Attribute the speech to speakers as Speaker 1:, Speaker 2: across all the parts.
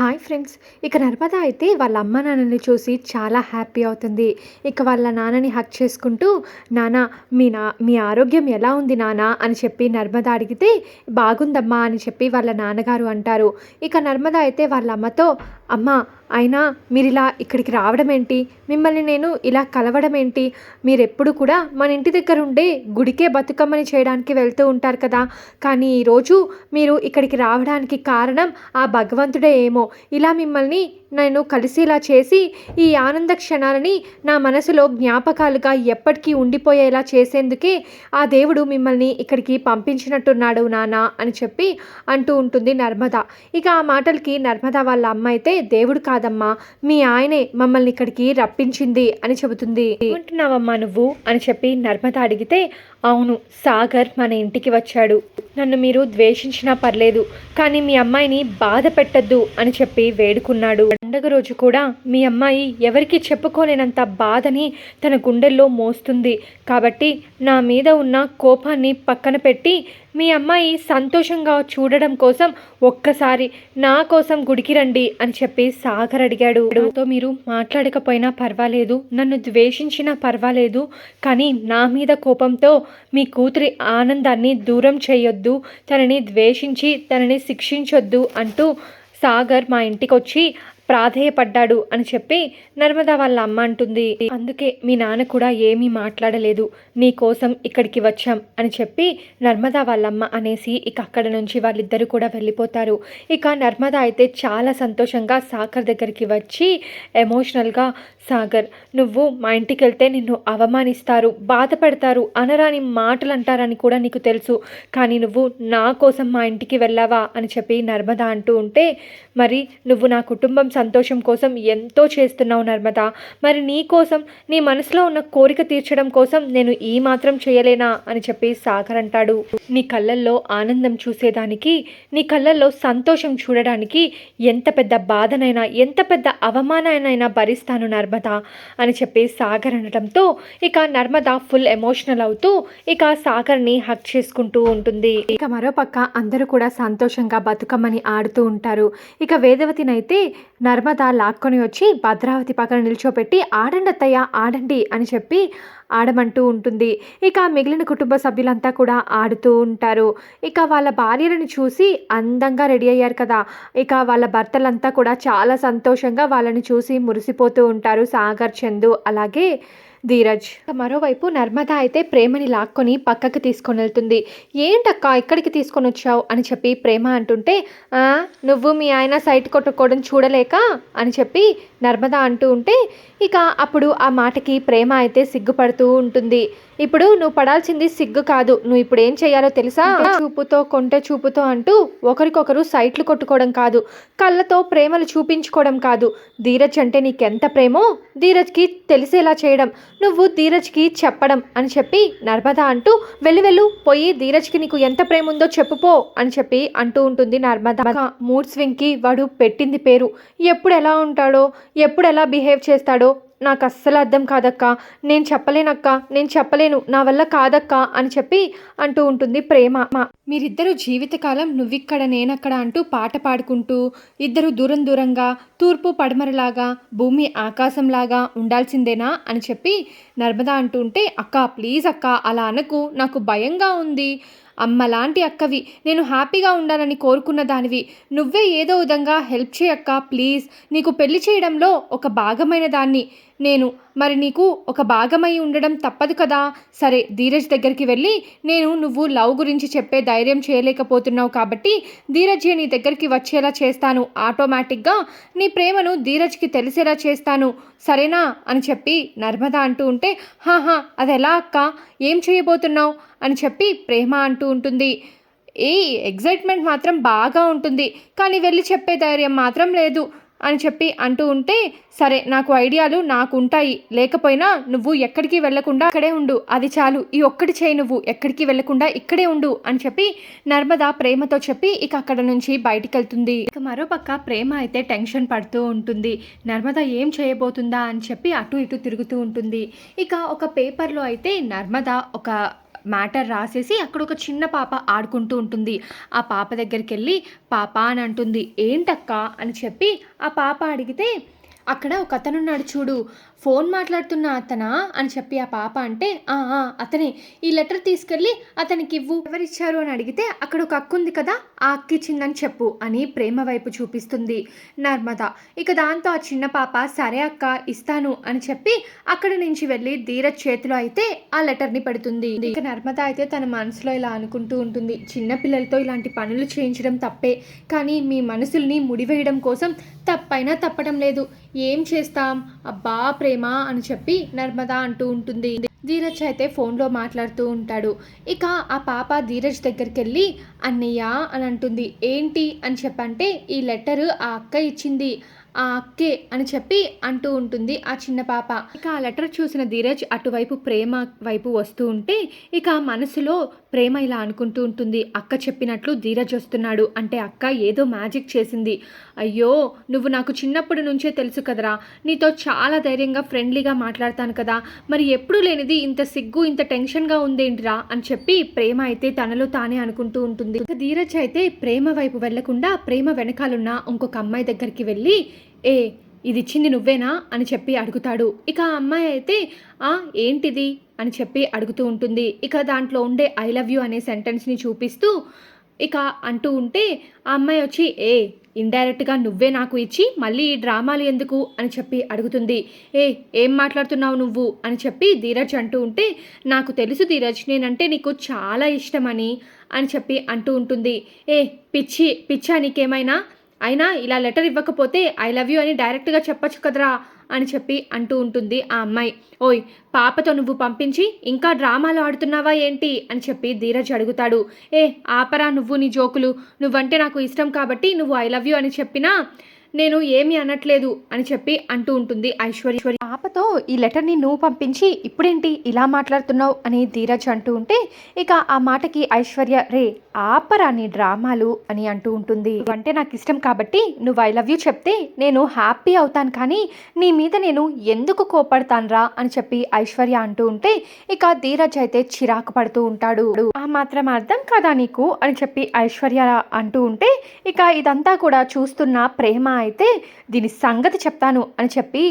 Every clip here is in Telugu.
Speaker 1: Hi friends. ఇక నర్మద అయితే వాళ్ళ అమ్మ నాన్నని చూసి చాలా హ్యాపీ అవుతుంది. ఇక వాళ్ళ నాన్నని హక్ చేసుకుంటూ నాన్న మీ నా మీ ఆరోగ్యం ఎలా ఉంది నాన్న అని చెప్పి నర్మద అడిగితే బాగుందమ్మా అని చెప్పి వాళ్ళ నాన్నగారు అంటారు. ఇక నర్మద అయితే వాళ్ళ అమ్మతో అమ్మ అయినా మీరు ఇలా ఇక్కడికి రావడం ఏంటి మిమ్మల్ని నేను ఇలా కలవడం ఏంటి మీరెప్పుడు కూడా మన ఇంటి దగ్గర ఉండే గుడికే బతుకమ్మని చేయడానికి వెళ్తూ ఉంటారు కదా. కానీ ఈరోజు మీరు ఇక్కడికి రావడానికి కారణం ఆ భగవంతుడే ఏమో. ఇలా మిమ్మల్ని నేను కలిసేలా చేసి ఈ ఆనంద క్షణాలని నా మనసులో జ్ఞాపకాలుగా ఎప్పటికీ ఉండిపోయేలా చేసేందుకే ఆ దేవుడు మిమ్మల్ని ఇక్కడికి పంపించినట్టున్నాడు నానా అని చెప్పి అంటూ ఉంటుంది నర్మద. ఇక ఆ మాటలకి నర్మద వాళ్ళ అమ్మ అయితే దేవుడు కాదు. కాదమ్మా. మీ ఆయనే మమ్మల్ని ఇక్కడికి రప్పించింది అని చెబుతుంది. అంటున్నావమ్మా నువ్వు? అని చెప్పి నర్మద అడిగితే అవును సాగర్ మన ఇంటికి వచ్చాడు. నన్ను మీరు ద్వేషించినా పర్లేదు కానీ మీ అమ్మాయిని బాధ పెట్టద్దు అని చెప్పి వేడుకున్నాడు. పండగ రోజు కూడా మీ అమ్మాయి ఎవరికి చెప్పుకోలేనంత బాధని తన గుండెల్లో మోస్తుంది. కాబట్టి నా మీద ఉన్న కోపాన్ని పక్కన పెట్టి మీ అమ్మాయి సంతోషంగా చూడడం కోసం ఒక్కసారి నా కోసం గుడికి రండి అని చెప్పి సాగర్ అడిగాడు. నాతో మీరు మాట్లాడకపోయినా పర్వాలేదు నన్ను ద్వేషించినా పర్వాలేదు కానీ నా మీద కోపంతో మీ కూతురి ఆనందాన్ని దూరం చేయొద్దు తనని ద్వేషించి తనని శిక్షించొద్దు అంటూ సాగర్ మా ఇంటికి వచ్చి ప్రాధేయపడ్డాడు అని చెప్పి నర్మదా వాళ్ళ అమ్మ అంటుంది. అందుకే మీ నాన్న కూడా ఏమీ మాట్లాడలేదు నీ కోసం ఇక్కడికి వచ్చాం అని చెప్పి నర్మదా వాళ్ళమ్మ అనేసి ఇక అక్కడ నుంచి వాళ్ళిద్దరూ కూడా వెళ్ళిపోతారు. ఇక నర్మదా అయితే చాలా సంతోషంగా సాగర్ దగ్గరికి వచ్చి ఎమోషనల్గా సాగర్ నువ్వు మా ఇంటికి వెళ్తే నిన్ను అవమానిస్తారు బాధపడతారు అనరాని మాటలు అంటారని కూడా నీకు తెలుసు. కానీ నువ్వు నా కోసం మా ఇంటికి వెళ్ళావా అని చెప్పి నర్మదా అంటూ ఉంటే మరి నువ్వు నా కుటుంబం సంతోషం కోసం ఎంతో చేస్తున్నావు నర్మదా. మరి నీ కోసం నీ మనసులో ఉన్న కోరిక తీర్చడం కోసం నేను ఈ మాత్రం చేయలేనా అని చెప్పి సాగర్ అంటాడు. నీ కళ్ళల్లో ఆనందం చూసేదానికి నీ కళ్ళల్లో సంతోషం చూడడానికి ఎంత పెద్ద బాధనైనా ఎంత పెద్ద అవమానాన్నైనా భరిస్తాను నర్మదా. అని చెప్పి సాగర్ అనడంతో ఇక నర్మద ఫుల్ ఎమోషనల్ అవుతూ ఇక సాగర్ని హక్ చేసుకుంటూ ఉంటుంది. ఇక మరోపక్క అందరూ కూడా సంతోషంగా బతుకమ్మని ఆడుతూ ఉంటారు. ఇక వేదవతినైతే నర్మద లాక్కొని వచ్చి భద్రావతి పక్కన నిల్చోపెట్టి ఆడండి అత్తయ్య ఆడండి అని చెప్పి ఆడమంటూ ఉంటుంది. ఇక మిగిలిన కుటుంబ సభ్యులంతా కూడా ఆడుతూ ఉంటారు. ఇక వాళ్ళ భార్యలను చూసి అందంగా రెడీ అయ్యారు కదా. ఇక వాళ్ళ భర్తలంతా కూడా చాలా సంతోషంగా వాళ్ళని చూసి మురిసిపోతూ ఉంటారు సాగర్ చందు. అలాగే ధీరజ్. మరోవైపు నర్మద అయితే ప్రేమని లాక్కొని పక్కకి తీసుకొని వెళ్తుంది. ఏంటక్క ఇక్కడికి తీసుకొని వచ్చావు? అని చెప్పి ప్రేమ అంటుంటే నువ్వు మీ ఆయన సైట్ కొట్టుకోవడం చూడలేక? అని చెప్పి నర్మద అంటూ ఉంటే ఇక అప్పుడు ఆ మాటకి ప్రేమ అయితే సిగ్గుపడుతూ ఉంటుంది. ఇప్పుడు నువ్వు పడాల్సింది సిగ్గు కాదు. నువ్వు ఇప్పుడు ఏం చేయాలో తెలుసా? చూపుతో కొంటె చూపుతో అంటూ ఒకరికొకరు సైట్లు కొట్టుకోవడం కాదు. కళ్ళతో ప్రేమలు చూపించుకోవడం కాదు. ధీరజ్ అంటే నీకెంత ప్రేమో ధీరజ్కి తెలిసేలా చేయడం. నువ్వు ధీరజ్కి చెప్పడం అని చెప్పి నర్మద అంటూ వెళ్ళి వెళ్ళు పోయి ధీరజ్కి నీకు ఎంత ప్రేమ ఉందో చెప్పుపో అని చెప్పి అంటూ ఉంటుంది నర్మద మూడ్ స్వింగ్కి వాడు పెట్టింది పేరు. ఎప్పుడు ఎలా ఉంటాడో ఎప్పుడు ఎలా బిహేవ్ చేస్తాడో నాకు అస్సలు అర్థం కాదక్క. నేను చెప్పలేనక్క. నేను చెప్పలేను. నా వల్ల కాదక్క అని చెప్పి అంటూ ఉంటుంది ప్రేమ. మీరిద్దరూ జీవితకాలం నువ్విక్కడ నేనక్కడ అంటూ పాట పాడుకుంటూ ఇద్దరు దూరం దూరంగా తూర్పు పడమరలాగా భూమి ఆకాశంలాగా ఉండాల్సిందేనా అని చెప్పి నర్మదా అంటూ ఉంటే అక్క ప్లీజ్ అక్క అలా అనకు. నాకు భయంగా ఉంది. అమ్మ లాంటి అక్కవి. నేను హ్యాపీగా ఉండాలని కోరుకున్న దానివి. నువ్వే ఏదో విధంగా హెల్ప్ చేయక్క ప్లీజ్. నీకు పెళ్ళి చేయడంలో ఒక భాగమైన దాన్ని. నేను మరి నీకు ఒక భాగమై ఉండడం తప్పదు కదా? సరే ధీరజ్ దగ్గరికి వెళ్ళి నేను నువ్వు లవ్ గురించి చెప్పే ధైర్యం చేయలేకపోతున్నావు కాబట్టి ధీరజ్ నీ దగ్గరికి వచ్చేలా చేస్తాను. ఆటోమేటిక్గా నీ ప్రేమను ధీరజ్కి తెలిసేలా చేస్తాను. సరేనా? అని చెప్పి నర్మద అంటూ ఉంటే హాహా అది ఎలా అక్క? ఏం చేయబోతున్నావు? అని చెప్పి ప్రేమ అంటూ ఉంటుంది. ఈ ఎగ్జైట్మెంట్ మాత్రం బాగా ఉంటుంది. కానీ వెళ్ళి చెప్పే ధైర్యం మాత్రం లేదు. అని చెప్పి అంటూ ఉంటే సరే నాకు ఐడియాలు నాకు ఉంటాయి లేకపోయినా నువ్వు ఎక్కడికి వెళ్ళకుండా అక్కడే ఉండు. అది చాలు. ఈ ఒక్కటి చేయి నువ్వు. ఎక్కడికి వెళ్ళకుండా ఇక్కడే ఉండు అని చెప్పి నర్మద ప్రేమతో చెప్పి ఇక అక్కడ నుంచి బయటికి వెళ్తుంది ఇక మరోపక్క ప్రేమ అయితే టెన్షన్ పడుతూ ఉంటుంది. నర్మద ఏం చేయబోతుందా అని చెప్పి అటు ఇటు తిరుగుతూ ఉంటుంది. ఇక ఒక పేపర్లో అయితే నర్మద ఒక మ్యాటర్ రాసేసి అక్కడ ఒక చిన్న పాప ఆడుకుంటూ ఉంటుంది. ఆ పాప దగ్గరికి వెళ్ళి పాప అని అంటుంది. ఏంటక్క? అని చెప్పి ఆ పాప అడిగితే అక్కడ ఒక అతనున్నాడు చూడు ఫోన్ మాట్లాడుతున్న అతనా? అని చెప్పి ఆ పాప అంటే "ఆ, అతనే ఈ లెటర్ తీసుకెళ్ళి అతనికి ఇవ్వు ఎవరిచ్చారు? అని అడిగితే అక్కడ ఒక అక్కు ఉంది కదా ఆ అక్క ఇచ్చిందని చెప్పు అని ప్రేమ వైపు చూపిస్తుంది నర్మద. ఇక దాంతో ఆ చిన్న పాప సరే అక్క ఇస్తాను అని చెప్పి అక్కడి నుంచి వెళ్ళి ధీరజ్ చేతిలో అయితే ఆ లెటర్ని పెడుతుంది. ఇక నర్మద అయితే తన మనసులో ఇలా అనుకుంటూ ఉంటుంది చిన్న పిల్లలతో ఇలాంటి పనులు చేయించడం తప్పే కానీ మీ మనసుల్ని ముడివేయడం కోసం తప్పైనా తప్పడం లేదు. ఏం చేస్తాం? అబ్బా ప్రేమ అని చెప్పి నర్మద అంటూ ఉంటుంది. ధీరజ్ అయితే ఫోన్లో మాట్లాడుతూ ఉంటాడు. ఇక ఆ పాప ధీరజ్ దగ్గరికి వెళ్ళి అన్నయ్య అని అంటుంది. ఏంటి? అని చెప్పంటే ఈ లెటర్ ఆ అక్క ఇచ్చింది. ఆ అక్కే అని చెప్పి అంటూ ఉంటుంది ఆ చిన్న పాప. ఇక ఆ లెటర్ చూసిన ధీరజ్ అటువైపు ప్రేమ వైపు వస్తూ ఉంటే ఇక మనసులో ప్రేమ ఇలా అనుకుంటూ ఉంటుంది. అక్క చెప్పినట్లు ధీరజ్ వస్తున్నాడు. అంటే అక్క ఏదో మ్యాజిక్ చేసింది. అయ్యో నువ్వు నాకు చిన్నప్పటి నుంచే తెలుసు కదరా. నీతో చాలా ధైర్యంగా ఫ్రెండ్లీగా మాట్లాడతాను కదా. మరి ఎప్పుడు లేనిది ఇంత సిగ్గు ఇంత టెన్షన్గా ఉందేంటిరా? అని చెప్పి ప్రేమ అయితే తనలో తానే అనుకుంటూ ఉంటుంది. ఇక ధీరజ్ అయితే ప్రేమ వైపు వెళ్ళకుండా ప్రేమ వెనకాలన్న ఇంకొక అమ్మాయి దగ్గరికి వెళ్ళి ఏ ఇది ఇచ్చింది నువ్వేనా? అని చెప్పి అడుగుతాడు. ఇక ఆ అమ్మాయి అయితే ఆ ఏంటిది? అని చెప్పి అడుగుతూ ఉంటుంది. ఇక దాంట్లో ఉండే ఐ లవ్ యూ అనే సెంటెన్స్ని చూపిస్తూ ఇక అంటూ ఉంటే ఆ అమ్మాయి వచ్చి ఏ ఇండైరెక్ట్గా నువ్వే నాకు ఇచ్చి మళ్ళీ ఈ డ్రామాలు ఎందుకు? అని చెప్పి అడుగుతుంది. ఏ ఏం మాట్లాడుతున్నావు నువ్వు? అని చెప్పి ధీరజ్ అంటూ ఉంటే నాకు తెలుసు ధీరజ్ నేనంటే నీకు చాలా ఇష్టమని అని చెప్పి అంటూ ఉంటుంది. ఏ పిచ్చి పిచ్చా నీకేమైనా? అయినా ఇలా లెటర్ ఇవ్వకపోతే ఐ లవ్ యూ అని డైరెక్ట్గా చెప్పొచ్చు కదరా అని చెప్పి అంటూ ఉంటుంది ఆ అమ్మాయి. ఓయ్ పాపతో నువ్వు పంపించి ఇంకా డ్రామాలు ఆడుతున్నావా ఏంటి? అని చెప్పి ధీరజ్ అడుగుతాడు. ఏ ఆపరా నువ్వు నీ జోకులు. నువ్వంటే నాకు ఇష్టం కాబట్టి నువ్వు ఐ లవ్ యూ అని చెప్పినా నేను ఏమీ అనట్లేదు అని చెప్పి అంటూ ఉంటుంది ఐశ్వర్య. పాపతో ఈ లెటర్ని నువ్వు పంపించి ఇప్పుడేంటి ఇలా మాట్లాడుతున్నావు అని ధీరజ్ అంటూ ఉంటే ఇక ఆ మాటకి ఐశ్వర్య రే ఆపరా నీ డ్రామాలు అని అంటూ ఉంటుంది. అంటే నాకు ఇష్టం కాబట్టి నువ్వు ఐ లవ్ యూ చెప్తే నేను హ్యాపీ అవుతాను కానీ నీ మీద నేను ఎందుకు కోపడతానురా అని చెప్పి ఐశ్వర్య అంటూ ఉంటే ఇక ధీరజ్ అయితే చిరాకు పడుతూ ఉంటాడు. ఆ మాత్రం అర్థం కదా నీకు? అని చెప్పి ఐశ్వర్య అంటూ ఉంటే ఇక ఇదంతా కూడా చూస్తున్న ప్రేమ అయితే దీని సంగతి చెప్తాను అని చెప్పి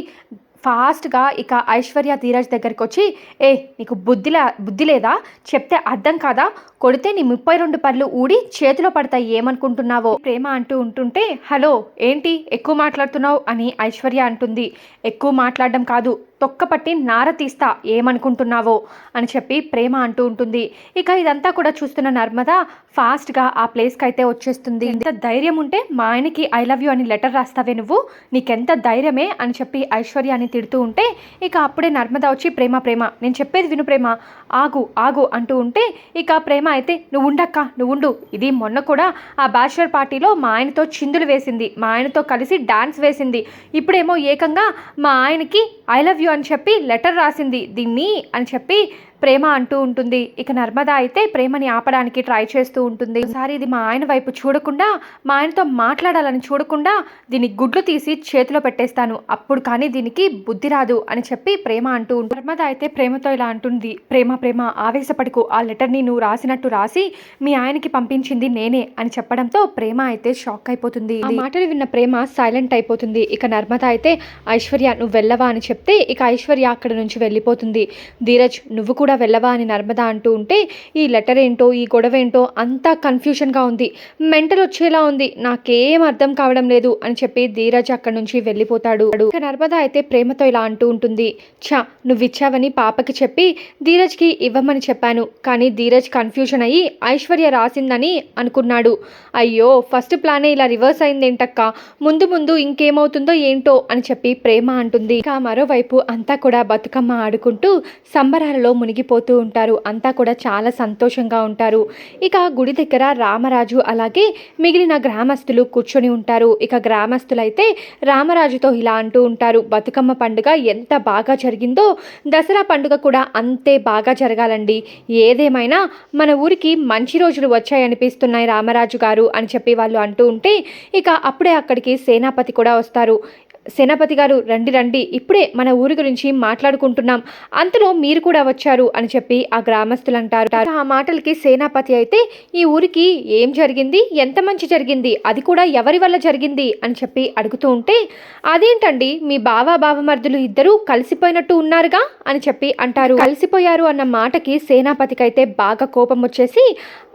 Speaker 1: ఫాస్ట్గా ఇక ఐశ్వర్య ధీరజ్ దగ్గరికి వచ్చి ఏ నీకు బుద్ధిలా బుద్ధి లేదా? చెప్తే అర్థం కాదా? కొడితే నీ ముప్పై రెండు పళ్ళు ఊడి చేతిలో పడతాయి ఏమనుకుంటున్నావో? ప్రేమ అంటూ ఉంటుంటే హలో ఏంటి? ఎక్కువ మాట్లాడుతున్నావు? అని ఐశ్వర్య అంటుంది. ఎక్కువ మాట్లాడడం కాదు తొక్కపట్టి నార తీస్తా ఏమనుకుంటున్నావో అని చెప్పి ప్రేమ అంటూ ఉంటుంది. ఇక ఇదంతా కూడా చూస్తున్న నర్మద ఫాస్ట్గా ఆ ప్లేస్కి అయితే వచ్చేస్తుంది. ఎంత ధైర్యం ఉంటే మా ఆయనకి ఐ లవ్ యూ అని లెటర్ రాస్తావే నువ్వు? నీకెంత ధైర్యమే? అని చెప్పి ఐశ్వర్య అని తిడుతూ ఉంటే ఇక అప్పుడే నర్మద వచ్చి ప్రేమ ప్రేమ నేను చెప్పేది విను ప్రేమ. ఆగు ఆగు అంటూ ఉంటే ఇక ప్రేమ అయితే నువ్వు ఉండక్క నువ్వు ఉండు. ఇది మొన్న కూడా ఆ బ్యాచులర్ పార్టీలో మా ఆయనతో చిందులు వేసింది. మా ఆయనతో కలిసి డాన్స్ వేసింది. ఇప్పుడేమో ఏకంగా మా ఆయనకి ఐ లవ్ యూ అని చెప్పి లెటర్ రాసింది దీన్ని అని చెప్పి ప్రేమ అంటూ ఉంటుంది. ఇక నర్మద అయితే ప్రేమని ఆపడానికి ట్రై చేస్తూ ఉంటుంది. ఒకసారి ఇది మా ఆయన వైపు చూడకుండా మా ఆయనతో మాట్లాడాలని చూడకుండా దీని గుడ్లు తీసి చేతిలో పెట్టేస్తాను. అప్పుడు కానీ దీనికి బుద్ధి రాదు అని చెప్పి ప్రేమ అంటూ ఉంటుంది. నర్మద అయితే ప్రేమతో ఇలా అంటుంది. ప్రేమ ప్రేమ ఆవేశపడుకు. ఆ లెటర్ని నువ్వు రాసినట్టు రాసి మీ ఆయనకి పంపించింది నేనే అని చెప్పడంతో ప్రేమ అయితే షాక్ అయిపోతుంది. ఆ మాటలు విన్న ప్రేమ సైలెంట్ అయిపోతుంది. ఇక నర్మద అయితే ఐశ్వర్య నువ్వు వెళ్ళవా? అని చెప్తే ఇక ఐశ్వర్య అక్కడ నుంచి వెళ్ళిపోతుంది. ధీరజ్ నువ్వు కూడా వెళ్ళవా అని నర్మద అంటూ ఉంటే ఈ లెటర్ ఏంటో ఈ గొడవ ఏంటో అంతా కన్ఫ్యూషన్గా ఉంది. మెంటల్ వచ్చేలా ఉంది. నాకేం అర్థం కావడం లేదు అని చెప్పి ధీరజ్ అక్కడి నుంచి వెళ్ళిపోతాడు. ఇక నర్మద అయితే ప్రేమతో ఇలా అంటూ ఉంటుంది. ఛా నువ్వు ఇచ్చావని పాపకి చెప్పి ధీరజ్కి ఇవ్వమని చెప్పాను. కానీ ధీరజ్ కన్ఫ్యూషన్ అయ్యి ఐశ్వర్య రాసిందని అనుకున్నాడు. అయ్యో ఫస్ట్ ప్లానే ఇలా రివర్స్ అయిందేంటక్క? ముందు ముందు ఇంకేమవుతుందో ఏంటో అని చెప్పి ప్రేమ అంటుంది. ఇక మరోవైపు అంతా కూడా బతుకమ్మ ఆడుకుంటూ సంబరాలలో మునిగిపోతూ ఉంటారు. అంతా కూడా చాలా సంతోషంగా ఉంటారు. ఇక గుడి దగ్గర రామరాజు అలాగే మిగిలిన గ్రామస్తులు కూర్చొని ఉంటారు. ఇక గ్రామస్తులైతే రామరాజుతో ఇలా అంటూ ఉంటారు. బతుకమ్మ పండుగ ఎంత బాగా జరిగిందో దసరా పండుగ కూడా అంతే బాగా జరగాలండి. ఏదేమైనా మన ఊరికి మంచి రోజులు వచ్చాయనిపిస్తున్నాయి రామరాజు గారు అని చెప్పి వాళ్ళు అంటూ ఉంటే ఇక అప్పుడే అక్కడికి సేనాపతి కూడా వస్తారు. సేనాపతి గారు రండి రండి ఇప్పుడే మన ఊరి గురించి మాట్లాడుకుంటున్నాం. అంతలో మీరు కూడా వచ్చారు అని చెప్పి ఆ గ్రామస్తులు అంటారు. ఆ మాటలకి సేనాపతి అయితే ఈ ఊరికి ఏం జరిగింది? ఎంత మంచి జరిగింది? అది కూడా ఎవరి వల్ల జరిగింది? అని చెప్పి అడుగుతూ ఉంటే అదేంటండి? మీ బావ బావమర్దులు ఇద్దరూ కలిసిపోయినట్టు ఉన్నారుగా? అని చెప్పి అంటారు. కలిసిపోయారు అన్న మాటకి సేనాపతికి అయితే బాగా కోపం వచ్చేసి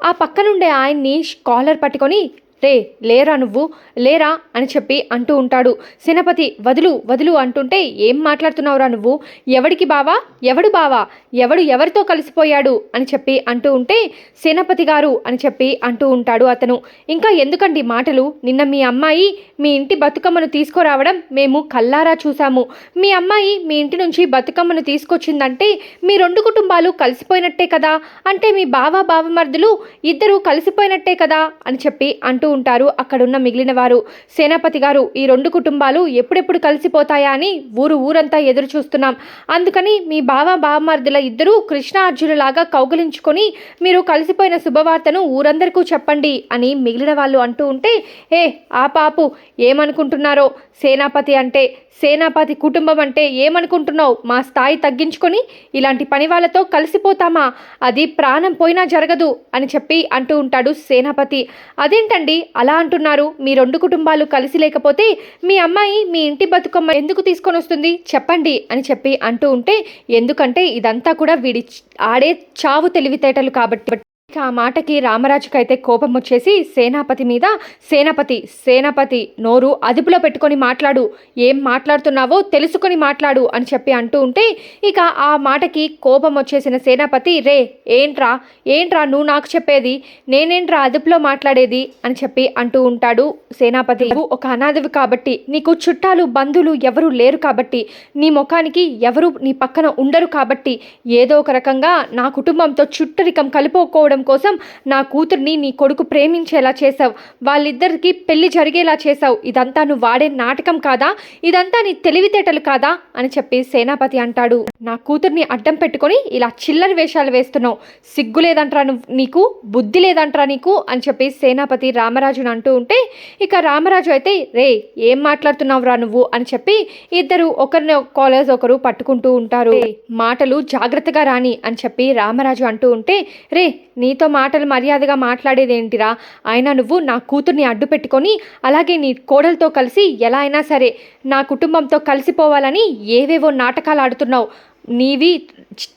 Speaker 1: ఆ పక్కనుండే ఆయన్ని కాలర్ పట్టుకొని రే లేరా నువ్వు? లేరా? అని చెప్పి అంటూ ఉంటాడు. సేనపతి వదులు వదులు అంటుంటే ఏం మాట్లాడుతున్నావురా నువ్వు? ఎవడికి బావా? ఎవడు బావా? ఎవడు ఎవరితో కలిసిపోయాడు? అని చెప్పి అంటూ ఉంటే సేనపతి గారు అని చెప్పి అంటూ ఉంటాడు అతను. ఇంకా ఎందుకండి మాటలు? నిన్న మీ అమ్మాయి మీ ఇంటి బతుకమ్మను తీసుకురావడం మేము కల్లారా చూసాము మీ అమ్మాయి మీ ఇంటి నుంచి బతుకమ్మను తీసుకొచ్చిందంటే మీ రెండు కుటుంబాలు కలిసిపోయినట్టే కదా? అంటే మీ బావ బావమర్దులు ఇద్దరు కలిసిపోయినట్టే కదా? అని చెప్పి అంటూ ఉంటారు. అక్కడున్న మిగిలిన వారు. సేనాపతి గారు ఈ రెండు కుటుంబాలు ఎప్పుడెప్పుడు కలిసిపోతాయా అని ఊరు ఊరంతా ఎదురు చూస్తున్నాం అందుకని మీ బావ బావమర్దుల ఇద్దరూ కృష్ణ అర్జునులాగా కౌగులించుకొని మీరు కలిసిపోయిన శుభవార్తను ఊరందరికీ చెప్పండి అని మిగిలిన వాళ్ళు అంటూ ఉంటే ఏ ఆ పాపు ఏమనుకుంటున్నారో? సేనాపతి అంటే సేనాపతి కుటుంబం అంటే ఏమనుకుంటున్నావు? మా స్థాయి తగ్గించుకొని ఇలాంటి పని వాళ్ళతో కలిసిపోతామా? అది ప్రాణం పోయినా జరగదు అని చెప్పి అంటూ ఉంటాడు సేనాపతి. అదేంటండి? అలా అంటున్నారు. మీ రెండు కుటుంబాలు కలిసి లేకపోతే మీ అమ్మాయి మీ ఇంటి బతుకమ్మ ఎందుకు తీసుకొని వస్తుంది? చెప్పండి అని చెప్పి అంటూ ఉంటే ఎందుకంటే ఇదంతా కూడా వీడి ఆడే చావు తెలివితేటలు కాబట్టి. ఇక ఆ మాటకి రామరాజుకి అయితే కోపం వచ్చేసి సేనాపతి మీద సేనాపతి సేనాపతి నోరు అదుపులో పెట్టుకొని మాట్లాడు. ఏం మాట్లాడుతున్నావో తెలుసుకొని మాట్లాడు అని చెప్పి అంటూ ఉంటే ఇక ఆ మాటకి కోపం వచ్చేసిన సేనాపతి రే ఏంట్రా? ఏంట్రా నువ్వు నాకు చెప్పేది? నేనేంట్రా అదుపులో మాట్లాడేది? అని చెప్పి అంటూ ఉంటాడు సేనాపతి. నువ్వు ఒక అనాథవి కాబట్టి నీకు చుట్టాలు బంధువులు ఎవరు లేరు కాబట్టి నీ ముఖానికి ఎవరు నీ పక్కన ఉండరు కాబట్టి ఏదో ఒక రకంగా నా కుటుంబంతో చుట్టరికం కలిపోకోవడం కోసం నా కూతుర్ని నీ కొడుకు ప్రేమించేలా చేసావు వాళ్ళిద్దరికి పెళ్ళి జరిగేలా చేసావు ఇదంతా నువ్వు వాడే నాటకం కాదా? ఇదంతా నీ తెలివితేటలు కాదా? అని చెప్పి సేనాపతి అంటాడు. నా కూతుర్ని అడ్డం పెట్టుకొని ఇలా చిల్లర వేషాలు వేస్తున్నావు. సిగ్గు లేదంట్రా నీకు? బుద్ధి లేదంట్రా నీకు? అని చెప్పి సేనాపతి రామరాజును అంటూ ఉంటే ఇక రామరాజు అయితే రే ఏం మాట్లాడుతున్నావురా నువ్వు? అని చెప్పి ఇద్దరు ఒకరిని కాలేజ్ ఒకరు పట్టుకుంటూ ఉంటారు. మాటలు జాగ్రత్తగా రాని అని చెప్పి రామరాజు అంటూ ఉంటే రే నీతో మాటలు మర్యాదగా మాట్లాడేదేంటిరా? అయినా నువ్వు నా కూతుర్ని అడ్డు పెట్టుకొని అలాగే నీ కోడలతో కలిసి ఎలా అయినా సరే నా కుటుంబంతో కలిసిపోవాలని ఏవేవో నాటకాలు ఆడుతున్నావు. నీవి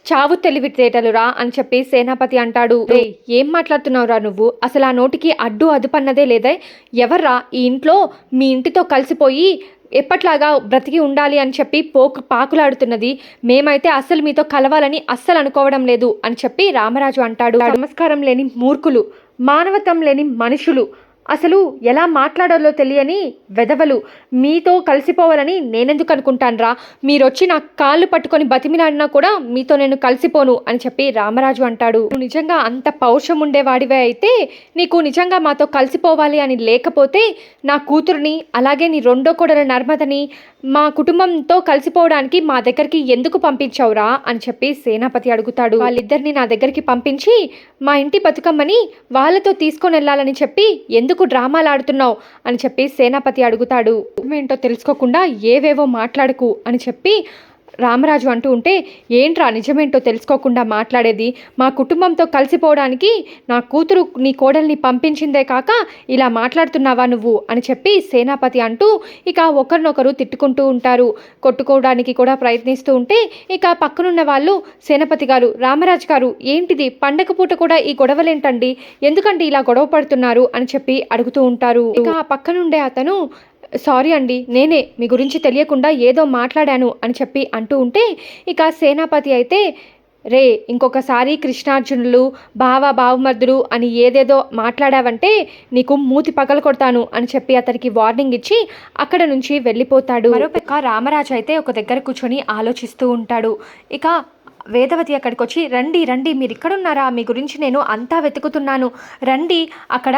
Speaker 1: చావు తెలివితేటలురా అని చెప్పి సేనాపతి అంటాడు. "రే, ఏం మాట్లాడుతున్నావురా నువ్వు? అసలు ఆ నోటికి అడ్డు అదుపన్నదే లేదే? ఎవర్రా ఈ ఇంట్లో మీ ఇంటితో కలిసిపోయి ఎప్పట్లాగా బ్రతికి ఉండాలి అని చెప్పి పోకు పాకులాడుతున్నది. మేమైతే అస్సలు మీతో కలవాలని అస్సలు అనుకోవడం లేదు అని చెప్పి రామరాజు అంటాడు. నమస్కారం లేని మూర్ఖులు మానవత్వం లేని మనుషులు అసలు ఎలా మాట్లాడాలో తెలియని వెధవలు మీతో కలిసిపోవాలని నేనెందుకు అనుకుంటానురా? మీరొచ్చి నా కాళ్ళు పట్టుకొని బతిమిలాడినా కూడా మీతో నేను కలిసిపోను అని చెప్పి రామరాజు అంటాడు. "నువ్వు నిజంగా అంత పౌరుషం ఉండేవాడివే అయితే నీకు నిజంగా మాతో కలిసిపోవాలి అని లేకపోతే నా కూతురుని అలాగే నీ రెండో కొడల నర్మదని మా కుటుంబంతో కలిసిపోవడానికి మా దగ్గరికి ఎందుకు పంపించావురా? అని చెప్పి సేనాపతి అడుగుతాడు. వాళ్ళిద్దరిని నా దగ్గరికి పంపించి మా ఇంటి బతుకమ్మని వాళ్ళతో తీసుకొని వెళ్ళాలని చెప్పి ఎందుకు డ్రామాలు ఆడుతున్నావు అని చెప్పి సేనాపతి అడుగుతాడు. ఏంటో తెలుసుకోకుండా ఏవేవో మాట్లాడకు అని చెప్పి రామరాజు అంటూ ఉంటే ఏంట్రా నిజమేంటో తెలుసుకోకుండా మాట్లాడేది? మా కుటుంబంతో కలిసిపోవడానికి నా కూతురు నీ కోడల్ని పంపించిందే కాక ఇలా మాట్లాడుతున్నావా నువ్వు? అని చెప్పి సేనాపతి అంటూ ఇక ఒకరినొకరు తిట్టుకుంటూ ఉంటారు. కొట్టుకోవడానికి కూడా ప్రయత్నిస్తూ ఉంటే ఇక పక్కనున్న వాళ్ళు సేనాపతి గారు రామరాజు గారు ఏంటిది? పండగ పూట కూడా ఈ గొడవలేంటండి? ఎందుకంటే ఇలా గొడవ పడుతున్నారు? అని చెప్పి అడుగుతూ ఉంటారు. ఇక ఆ పక్కనుండే అతను సారీ అండి నేనే మీ గురించి తెలియకుండా ఏదో మాట్లాడాను అని చెప్పి అంటూ ఉంటే ఇక సేనాపతి అయితే రే ఇంకొకసారి కృష్ణార్జునులు బావ బావమర్దులు అని ఏదేదో మాట్లాడావంటే నీకు మూతి పగల కొడతాను అని చెప్పి అతనికి వార్నింగ్ ఇచ్చి అక్కడ నుంచి వెళ్ళిపోతాడు. మరోపక్క రామరాజు అయితే ఒక దగ్గర కూర్చొని ఆలోచిస్తూ ఉంటాడు. ఇక వేదవతి అక్కడికి వచ్చి రండి రండి మీరు ఇక్కడున్నారా మీ గురించి నేను అంతా వెతుకుతున్నాను. రండి అక్కడ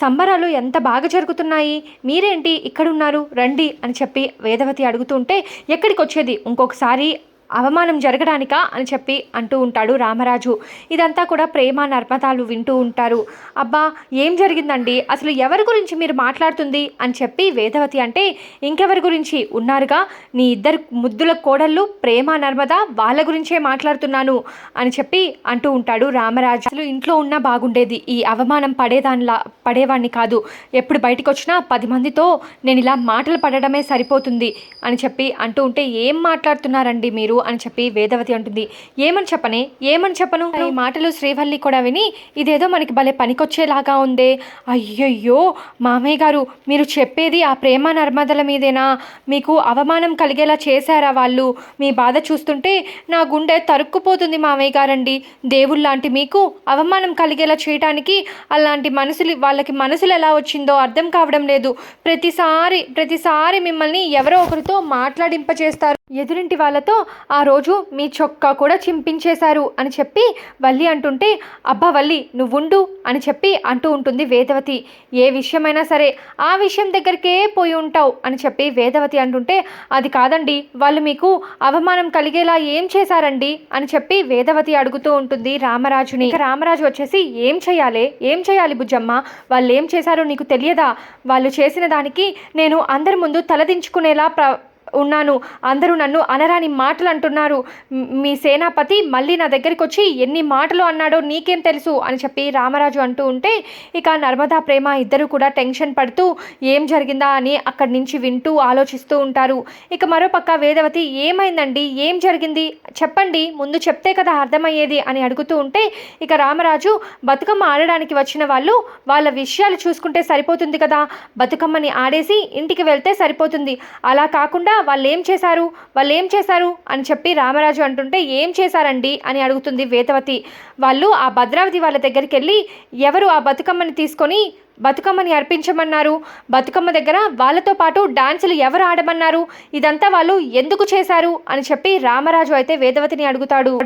Speaker 1: సంబరాలు ఎంత బాగా జరుగుతున్నాయి? మీరేంటి ఇక్కడున్నారు? రండి అని చెప్పి వేదవతి అడుగుతుంటే ఎక్కడికి వచ్చేది ఇంకొకసారి అవమానం జరగడానికా అని చెప్పి అంటూ ఉంటాడు రామరాజు. ఇదంతా కూడా ప్రేమ నర్మదాలు వింటూ ఉంటారు. అబ్బా ఏం జరిగిందండి? అసలు ఎవరి గురించి మీరు మాట్లాడుతుంది? అని చెప్పి వేదవతి అంటే ఇంకెవరి గురించి? ఉన్నారుగా నీ ఇద్దరు ముద్దుల కోడళ్ళు ప్రేమ నర్మద వాళ్ళ గురించే మాట్లాడుతున్నాను అని చెప్పి అంటూ ఉంటాడు రామరాజు. అసలు ఇంట్లో ఉన్నా బాగుండేది. ఈ అవమానం పడేదానిలా పడేవాడిని కాదు. ఎప్పుడు బయటకు వచ్చినా పది మందితో నేను ఇలా మాటలు పడడమే సరిపోతుంది అని చెప్పి అంటూ ఉంటే ఏం మాట్లాడుతున్నారండి మీరు? అని చెప్పి వేదవతి అంటుంది. ఏమని చెప్పనే? ఏమని చెప్పను? ఈ మాటలు శ్రీవల్లి కూడా విని ఇదేదో మనకి భలే పనికొచ్చేలాగా ఉందే. అయ్యయ్యో! మామయ్య గారు మీరు చెప్పేది ఆ ప్రేమ నర్మదల మీదేనా? మీకు అవమానం కలిగేలా చేశారా వాళ్ళు? మీ బాధ చూస్తుంటే నా గుండె తరుక్కుపోతుంది మామయ్య గారండి. దేవుళ్ళలాంటి మీకు అవమానం కలిగేలా చేయటానికి అలాంటి మనసులు వాళ్ళకి మనసులు ఎలా వచ్చిందో అర్థం కావడం లేదు. ప్రతిసారి ప్రతిసారి మిమ్మల్ని ఎవరో ఒకరితో మాట్లాడింపచేస్తారు ఎదురింటి వాళ్ళతో ఆ రోజు మీ చొక్కా కూడా చింపించేశారు అని చెప్పి వల్లి అంటుంటే అబ్బా వల్లి నువ్వుండు అని చెప్పి అంటూ ఉంటుంది వేదవతి. ఏ విషయమైనా సరే ఆ విషయం దగ్గరికే పోయి ఉంటావు అని చెప్పి వేదవతి అంటుంటే అది కాదండి వాళ్ళు మీకు అవమానం కలిగేలా ఏం చేశారండి? అని చెప్పి వేదవతి అడుగుతూ ఉంటుంది రామరాజుని. రామరాజు వచ్చేసి ఏం చేయాలి ఏం చేయాలి బుజ్జమ్మ? వాళ్ళు ఏం చేశారో నీకు తెలియదా? వాళ్ళు చేసిన దానికి నేను అందరి ముందు తలదించుకునేలా ప్ర ఉన్నాను. అందరూ నన్ను అనరాని మాటలు అంటున్నారు మీ సేనాపతి మళ్ళీ నా దగ్గరికి వచ్చి ఎన్ని మాటలు అన్నాడో నీకేం తెలుసు? అని చెప్పి రామరాజు అంటూ ఉంటే ఇక నర్మదా ప్రేమ ఇద్దరు కూడా టెన్షన్ పడుతూ ఏం జరిగిందా అని అక్కడి నుంచి వింటూ ఆలోచిస్తూ ఉంటారు. ఇక మరోపక్క వేదవతి ఏమైందండి? ఏం జరిగింది? చెప్పండి ముందు చెప్తే కదా అర్థమయ్యేది అని అడుగుతూ ఉంటే ఇక రామరాజు బతుకమ్మ ఆడడానికి వచ్చిన వాళ్ళు వాళ్ళ విషయాలు చూసుకుంటే సరిపోతుంది కదా? బతుకమ్మని ఆడేసి ఇంటికి వెళ్తే సరిపోతుంది. అలా కాకుండా వాళ్ళు ఏం చేశారు? వాళ్ళు ఏం చేశారు? అని చెప్పి రామరాజు అంటుంటే ఏం చేశారండి? అని అడుగుతుంది వేదవతి. వాళ్ళు ఆ భద్రావతి వాళ్ళ దగ్గరికి వెళ్ళి ఎవరు ఆ బతుకమ్మని తీసుకొని బతుకమ్మని అర్పించమన్నారు? బతుకమ్మ దగ్గర వాళ్ళతో పాటు డాన్సులు ఎవరు ఆడమన్నారు? ఇదంతా వాళ్ళు ఎందుకు చేశారు? అని చెప్పి రామరాజు అయితే వేదవతిని అడుగుతాడు.